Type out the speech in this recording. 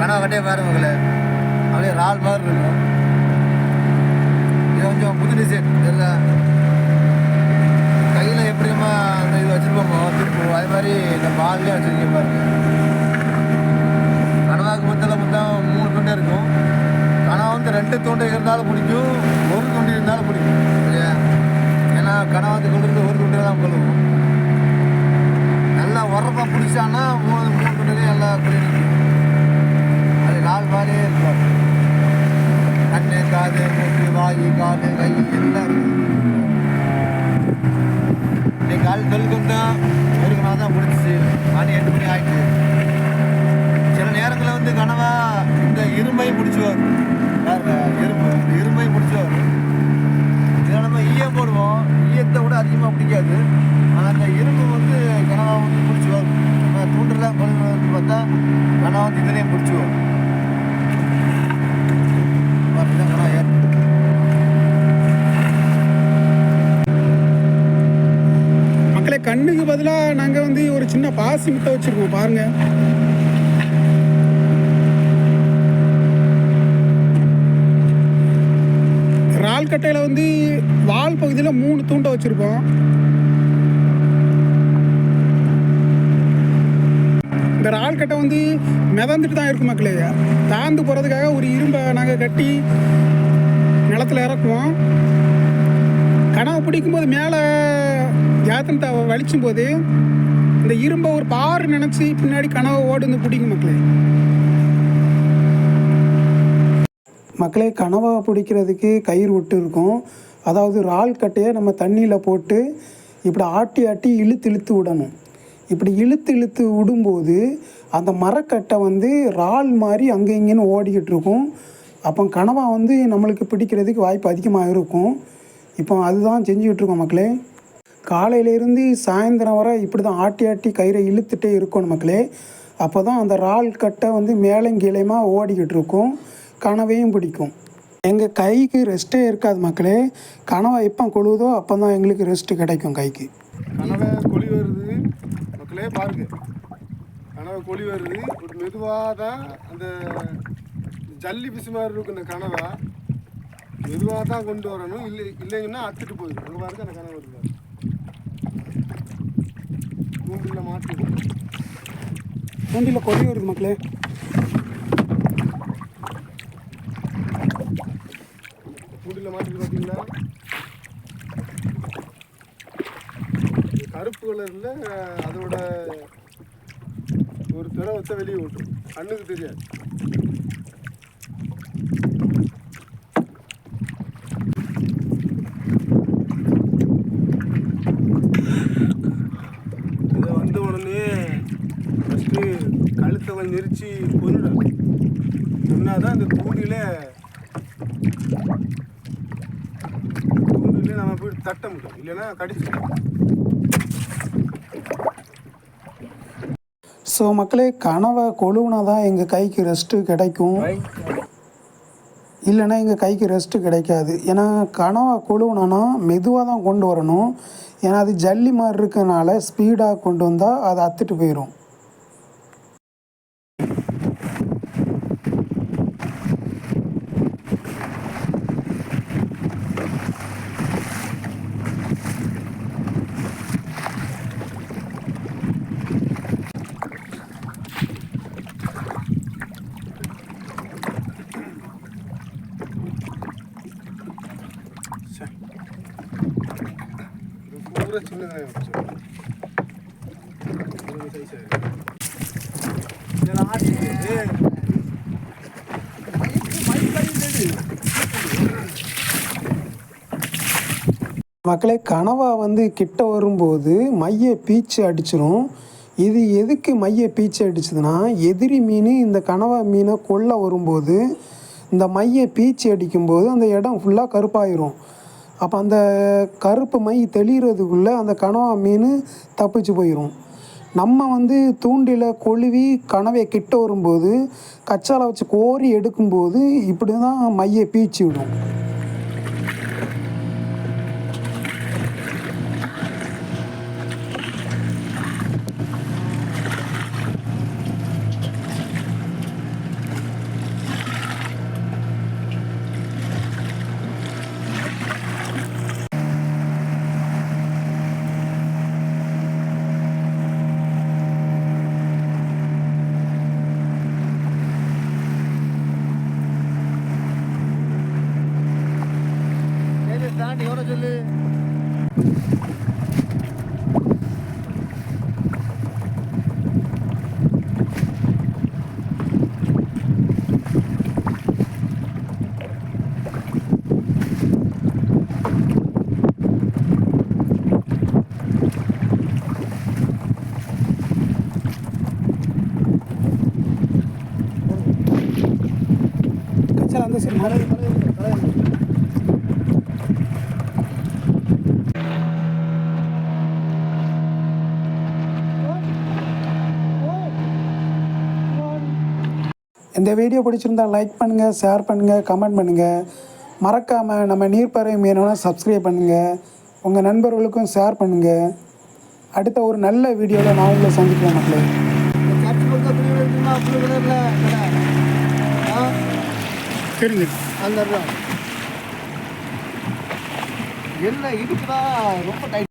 மரக்கட்டையை பாரு உங்களை. அப்படியே ரால் மாதிரி இருக்கும். இது கொஞ்சம் புது டிசைன் தெரியல. கையில் எப்படி அந்த இது வச்சுருப்போமோ திருப்போம் அதே மாதிரி இந்த பால்லேயே வச்சுருக்கீங்க பாருங்க. கனவாக்கு மொத்தத்தில் மொத்தம் மூணு துண்டு இருக்கும். கனவா வந்து ரெண்டு துண்டு இருந்தாலும் பிடிக்கும். ஒரு துண்டு இருந்தாலும் பிடிக்கும். சரியா? ஏன்னா கனவா வந்து கொண்டு இருந்து ஒரு துண்டு தான் கொள்ளுவோம். நல்லா உரப்பாக பிடிச்சான்னா மூணு மூணு நல்லா அது நாள் மாதிரியே இருக்கும் கண்ணு காது மூக்கு வாயு காது கை எல்லாம் இன்னைக்கு கால் தொல்கொண்டோம் ஒரு நாள் தான் முடிச்சு மணி எட்டு மணி ஆயிடுச்சு சில நேரங்களில் வந்து கனவா இந்த இரும்பை பிடிச்சி இரும்பு இந்த இரும்பை பிடிச்சி இதில் நம்ம ஈயம் போடுவோம் ஈயத்தை விட அதிகமாக பிடிக்காது ஆனால் அந்த இரும்பு வந்து கனவா வந்து பிடிச்சி வரும் நம்ம தூண்டெல்லாம் கொண்டு வந்து பார்த்தா கனவா வந்து இதுலேயும் பிடிச்சி வரும் பாருங்க, கனவா ஏறு. மக்களே கண்ணுக்கு பதிலாக நாங்கள் வந்து ஒரு சின்ன பாசி முட்டை வச்சுருக்கோம் பாருங்க. இறால் கட்டையில் வந்து வால் பகுதியில் மூணு தூண்டை வச்சுருப்போம் இந்த இறால் கட்டை வந்து மிதந்துட்டு தான் இருக்கும் மக்களே. தாழ்ந்து போகிறதுக்காக ஒரு இரும்பை நாங்கள் கட்டி நிலத்துல இறக்குவோம். கனவு பிடிக்கும்போது மேலே யாத்திரத்தை வலிச்சும் போது இந்த இரும்பை ஒரு பாரு நினச்சி பின்னாடி கனவை ஓடுந்து பிடிக்கும் மக்களே. மக்களே கனவை பிடிக்கிறதுக்கு கயிறு விட்டு இருக்கும். அதாவது இறால் கட்டையை நம்ம தண்ணியில் போட்டு இப்படி ஆட்டி ஆட்டி இழுத்து இழுத்து விடணும். இப்படி இழுத்து இழுத்து விடும்போது அந்த மரக்கட்டை வந்து இறால் மாதிரி அங்கே இங்கேன்னு ஓடிக்கிட்டு இருக்கும். அப்போ கனவா வந்து நம்மளுக்கு பிடிக்கிறதுக்கு வாய்ப்பு அதிகமாக இருக்கும். இப்போ அதுதான் செஞ்சுக்கிட்டு இருக்கோம் மக்களே. காலையிலேருந்து சாயந்தரம் வரை இப்படி தான் ஆட்டி ஆட்டி கயிறை இழுத்துட்டே இருக்கணும் மக்களே. அப்போ தான் அந்த இறால் கட்டை வந்து மேலும் கீழேயுமா ஓடிக்கிட்டு இருக்கும் கனவையும் பிடிக்கும். எங்கள் கைக்கு ரெஸ்ட்டே இருக்காது மக்களே. கனவை எப்போ கொழுவுதோ அப்போ தான் எங்களுக்கு ரெஸ்ட்டு கிடைக்கும் கைக்கு. கனவை கொழி வருது. மக்களே பாருங்க. கனவை கொழி வருது. ஒரு மெதுவாக தான் அந்த ஜல்லி பிசு மாதிரி இருக்கும் இந்த கனவை. மெதுவாக தான் கொண்டு வரணும். இல்லை இல்லைங்கன்னா அத்துட்டு போயிடும். அங்கே பாருங்க அந்த கனவு வருது. பாருங்க. தூண்டில் மாட்டி வண்டியில் கொடி வருது மக்களே. தூண்டில் மாட்டிட்டு பார்த்தீங்களா கருப்பு கலரில் அதோட ஒரு திரவத்தை வெளியே விட்டுரும் கண்ணுக்கு தெரியாது இதை வந்த உடனே ஃபஸ்ட்டு கொஞ்சம் நெரிச்சு கொண்டுடும் சொன்னாதான் இந்த தூண்டில தூண்டில நம்ம போய் தட்ட முடியும். இல்லைன்னா கடிச்சு ஸோ மக்களே கனவை கொழுவுனா தான் எங்கள் கைக்கு ரெஸ்ட்டு கிடைக்கும். இல்லைன்னா எங்கள் கைக்கு ரெஸ்ட்டு கிடைக்காது. ஏன்னா கனவை கொழுவுனா மெதுவாக தான் கொண்டு வரணும். ஏன்னா அது ஜல்லி மாதிரி இருக்கனால ஸ்பீடாக கொண்டு வந்தால் அது அத்துட்டு போயிடும் பூரா சின்னதாக மக்களே கனவா வந்து கிட்ட வரும்போது மைய பீச்சு அடிச்சிரும். இது எதுக்கு மைய பீச்சு அடிச்சதுன்னா எதிரி மீன் இந்த கனவா மீனை கொல்ல வரும்போது இந்த மைய பீச்சு அடிக்கும்போது அந்த இடம் ஃபுல்லாக கருப்பாயிரும். அப்போ அந்த கருப்பு மை தெளிகிறதுக்குள்ளே அந்த கனவா மீன் தப்பிச்சு போயிடும் நம்ம வந்து தூண்டில கொழுவி கனவை கிட்ட வரும்போது கச்சாலை வச்சு கோரி எடுக்கும்போது இப்படி தான் மையை பீச்சு விடும் ஜோர சொல்லு கச்சல் அந்த சைடு மலை இந்த வீடியோ பிடிச்சிருந்தா லைக் பண்ணுங்கள் ஷேர் பண்ணுங்கள் கமெண்ட் பண்ணுங்கள் மறக்காமல் நம்ம நீர்ப்பறவை மீனவனை சப்ஸ்கிரைப் பண்ணுங்கள் உங்கள் நண்பர்களுக்கும் ஷேர் பண்ணுங்கள் அடுத்த ஒரு நல்ல வீடியோவில் நான் உங்களை சந்திக்கிறேன் மக்களே. சரிங்க அந்த. என்ன இதுக்குதான் ரொம்ப டைட்